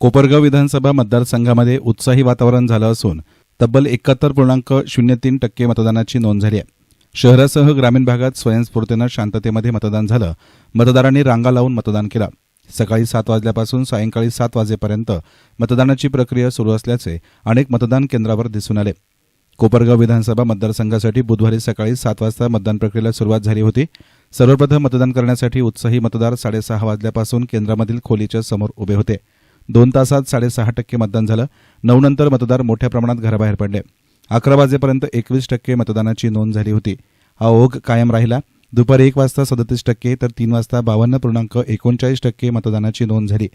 कोपरगाव विधानसभा मतदारसंघामध्ये उत्साही वातावरण झालं असून तब्बल एकाहत्तर पूर्णांक शून्य तीन टक्के मतदानाची नोंद झाली आहे. शहरासह ग्रामीण भागात स्वयंस्फूर्तीनं शांततेमध्ये मतदान झालं. मतदारांनी रांगा लावून मतदान केलं. सकाळी सात वाजल्यापासून सायंकाळी सात वाजेपर्यंत मतदानाची प्रक्रिया सुरू असल्याचे अनेक मतदान केंद्रावर दिसून आले. कोपरगाव विधानसभा मतदारसंघासाठी बुधवारी सकाळी सात वाजता मतदान प्रक्रियेला सुरुवात झाली होती. सर्वप्रथम मतदान करण्यासाठी उत्साही मतदार साडेसहा वाजल्यापासून केंद्रामधील खोलीच्या समोर उभे होते. दोन तासात साडेसहा टक्के मतदान झालं. नऊ नंतर मतदार मोठ्या प्रमाणात घराबाहेर पडले. अकरा वाजेपर्यंत एकवीस टक्के मतदानाची नोंद झाली होती. हा ओघ कायम राहिला. दुपारी एक वाजता सदतीस टक्के तर तीन वाजता बावन्न पूर्णांक एकोणचाळीस टक्के मतदानाची नोंद झाली.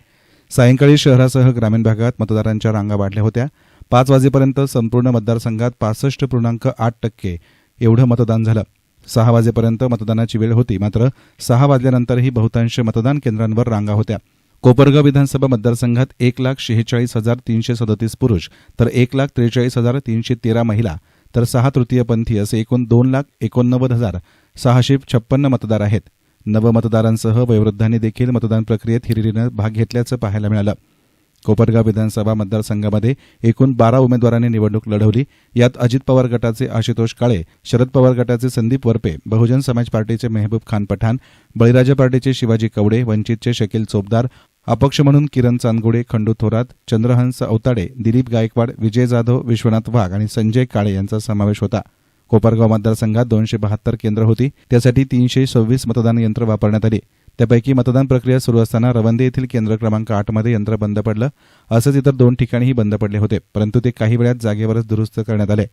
सायंकाळी शहरासह ग्रामीण भागात मतदारांच्या रांगा वाढल्या होत्या. पाच वाजेपर्यंत संपूर्ण मतदारसंघात पासष्ट पूर्णांक आठ टक्के एवढं मतदान झालं. सहा वाजेपर्यंत मतदानाची वेळ होती. मात्र सहा वाजल्यानंतरही बहुतांश मतदान केंद्रांवर रांगा होत्या. कोपरगाव विधानसभा मतदारसंघात एक लाख शेहेचाळीस हजार तीनशे सदतीस पुरुष तर एक लाख त्रेचाळीस हजार तीनशे तेरा महिला तर सहा तृतीयपंथी असे एकूण दोन लाख एकोणनव्वद हजार सहाशे छप्पन्न मतदार आहेत. नवमतदारांसह वयोवृद्धांनी देखील मतदान प्रक्रियेत हिरिरीनं भाग घेतल्याचं पाहायला मिळालं. कोपरगाव विधानसभा मतदारसंघामध्ये एकूण बारा उमेदवारांनी निवडणूक लढवली. यात अजित पवार गटाचे आशुतोष काळे शरद पवार गटाचे संदीप वरपे बहुजन समाज पार्टीचे मेहबूब खान पठाण बळीराजा पार्टीचे शिवाजी कवडे वंचितचे शकील चोपदार अपक्ष म्हणून किरण चांदगुडे खंडू थोरात चंद्रहंस अवताडे दिलीप गायकवाड विजय जाधव विश्वनाथ वाघ आणि संजय काळे यांचा समावेश होता. कोपरगाव मतदारसंघात दोनशे बहात्तर केंद्र होती. त्यासाठी तीनशे सव्वीस मतदान यंत्र वापरण्यात आली. त्यापैकी मतदान प्रक्रिया सुरू असताना रवंदे येथील केंद्र क्रमांक आठमध्ये यंत्र बंद पडलं. असंच इतर दोन ठिकाणीही बंद पडले होते परंतु ते काही वेळात जागेवरच दुरुस्त करण्यात आले.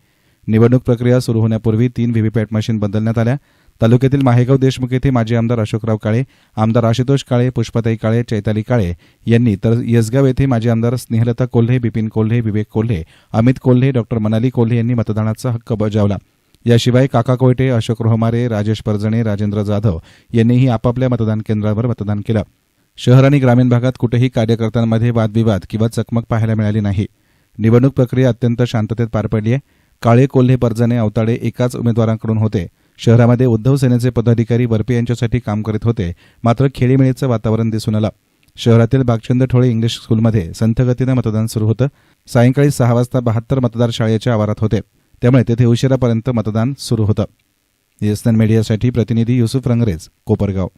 निवडणूक प्रक्रिया सुरू होण्यापूर्वी तीन व्हीव्हीपॅट मशीन बदलण्यात आल्या. तालुक्यातील माहेगाव देशमुख येथे माजी आमदार अशोकराव काळे आमदार आशुतोष काळे पुष्पाताई काळे चैताली काळे यांनी तर यसगाव येथे माजी आमदार स्नेहलता कोल्हे बिपिन कोल्हे विवेक कोल्हे अमित कोल्हे डॉक्टर मनाली कोल्हे यांनी मतदानाचा हक्क बजावला. याशिवाय काका कोयटे अशोक रोहमारे राजेश परजणे राजेंद्र जाधव यांनीही आपापल्या मतदान केंद्रावर मतदान केलं. शहर आणि ग्रामीण भागात कुठेही कार्यकर्त्यांमध्ये वादविवाद किंवा चकमक पाहायला मिळाली नाही. निवडणूक प्रक्रिया अत्यंत शांततेत पार पडली आहे. काळे कोल्हे परजणे अवताडे एकाच उमेदवारांकडून होते. शहरामध्ये उद्धव सेनेचे पदाधिकारी बर्पे यांच्यासाठी काम करीत होते. मात्र खेळीमेळीचं वातावरण दिसून आलं. शहरातील बागचंद ठोळे इंग्लिश स्कूलमध्ये संथगतीनं मतदान सुरू होतं. सायंकाळी सहा वाजता बहात्तर मतदार शाळेच्या आवारात होते. त्यामुळे तेथे उशिरापर्यंत मतदान सुरू होतं. एसएन मीडियासाठी प्रतिनिधी युसुफ रंगरेज कोपरगाव.